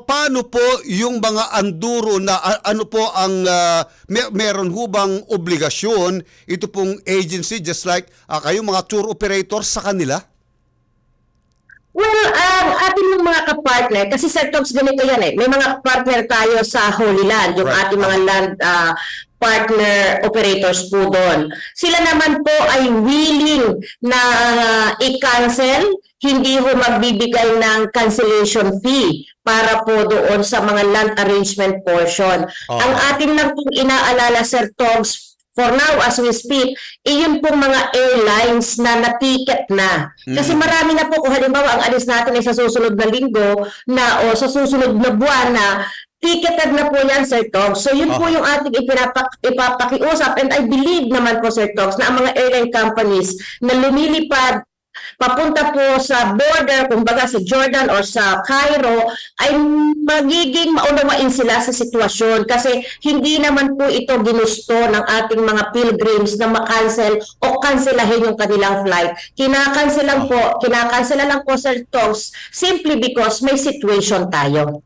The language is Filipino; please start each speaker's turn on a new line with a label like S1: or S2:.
S1: paano po yung mga anduro na ano po ang ah, mer- meron ho bang obligasyon ito pong agency just like ah, kayo mga tour operators sa kanila?
S2: Well, ang ating mga kapartner, kasi Sir Togs, ganito yan eh. May mga partner tayo sa Holy Land, yung
S1: Right.
S2: ating mga land ah, partner operators po doon. Sila naman po ay willing na i-cancel, hindi ho magbibigay ng cancellation fee para po doon sa mga land arrangement portion.
S1: Oo.
S2: Ang ating lang pong inaalala, Sir Togs, for now as we speak, iyon pong mga airlines na na-ticket na. Kasi marami na po, kung halimbawa ang alis natin ay sa susunod na linggo na o sa susunod na buwan na ticketed na po yan, Sir Togs. So yun po
S1: Aha.
S2: yung ating ipinapak, ipapakiusap and I believe naman po, Sir Togs, na ang mga airline companies na lumilipad papunta po sa border, kumbaga sa Jordan or sa Cairo, ay magiging maunawain sila sa sitwasyon kasi hindi naman po ito ginusto ng ating mga pilgrims na makancel o kanselahin yung kanilang flight. Kinakansel lang po, kinakansela lang po Sir Togs simply because may situation tayo.